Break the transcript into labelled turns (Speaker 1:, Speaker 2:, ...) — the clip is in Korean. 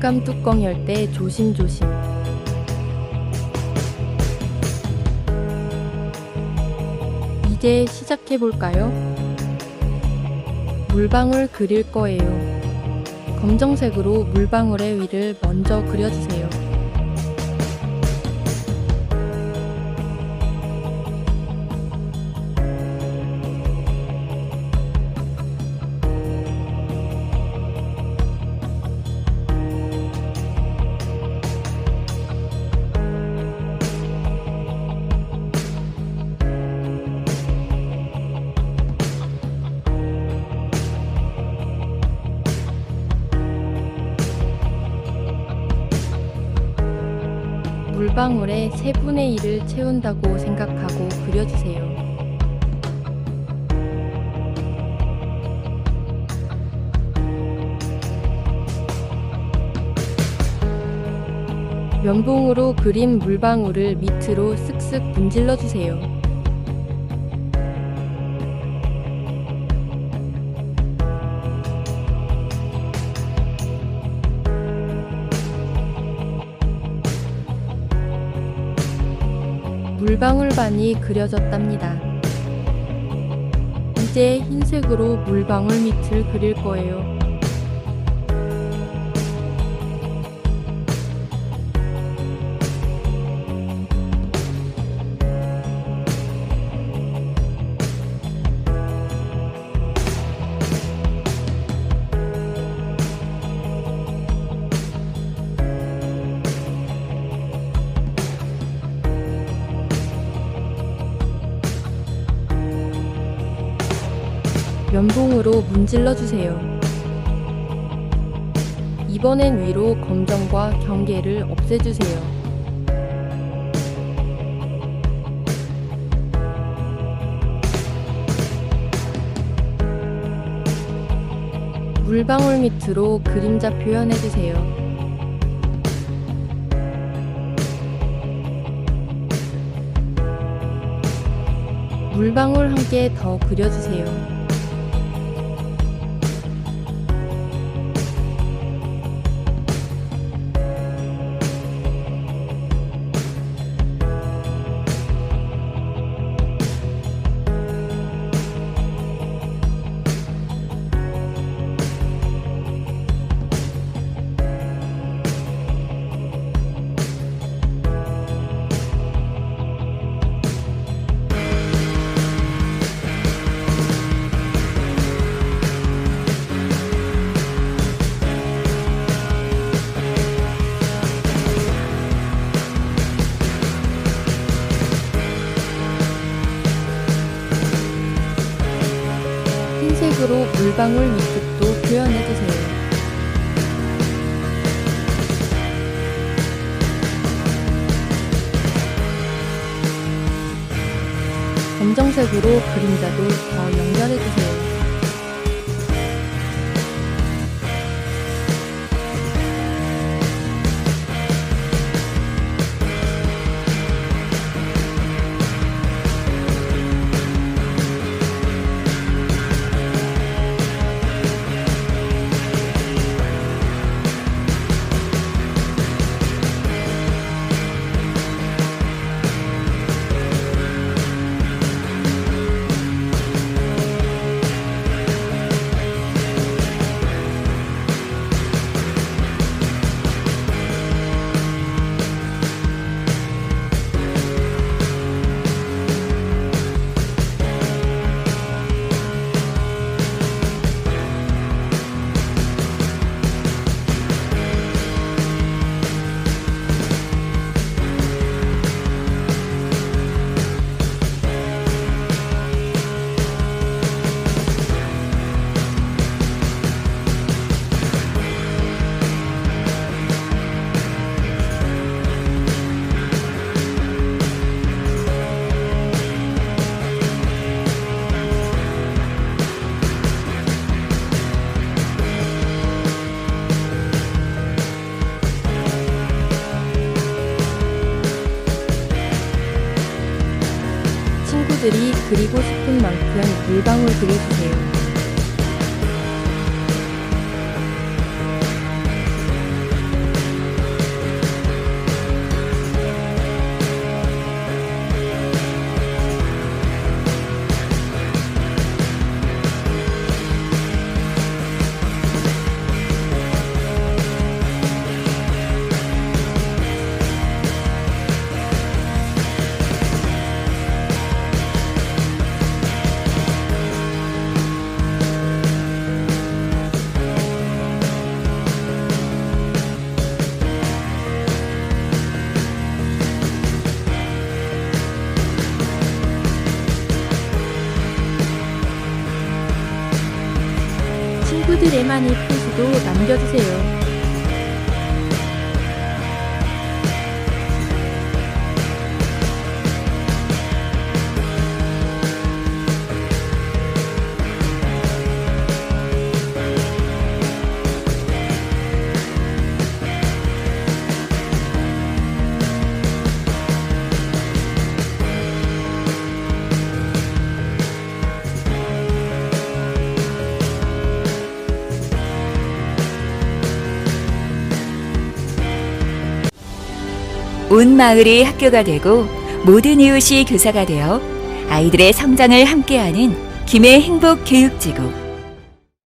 Speaker 1: 물감 뚜껑 열 때 조심조심. 이제 시작해 볼까요? 물방울 그릴 거예요. 검정색으로 물방울의 위를 먼저 그려주세요. 물방울의 3분의 1을 채운다고 생각하고 그려주세요. 면봉으로 그린 물방울을 밑으로 쓱쓱 문질러 주세요. 물방울반이 그려졌답니다. 이제 흰색으로 물방울 밑을 그릴 거예요. 면봉으로 문질러 주세요. 이번엔 위로 검정과 경계를 없애주세요. 물방울 밑으로 그림자 표현해주세요. 물방울 한개더 그려주세요. 물방울 밑쪽도 표현해주세요. 검정색으로 그림자도 더 연결해주세요. 친구들이 그리고 싶은 만큼 물방울 그려주세요. 친구들에만이 표시도 남겨주세요.
Speaker 2: 온 마을이 학교가 되고 모든 이웃이 교사가 되어 아이들의 성장을 함께하는 김해 행복 교육지구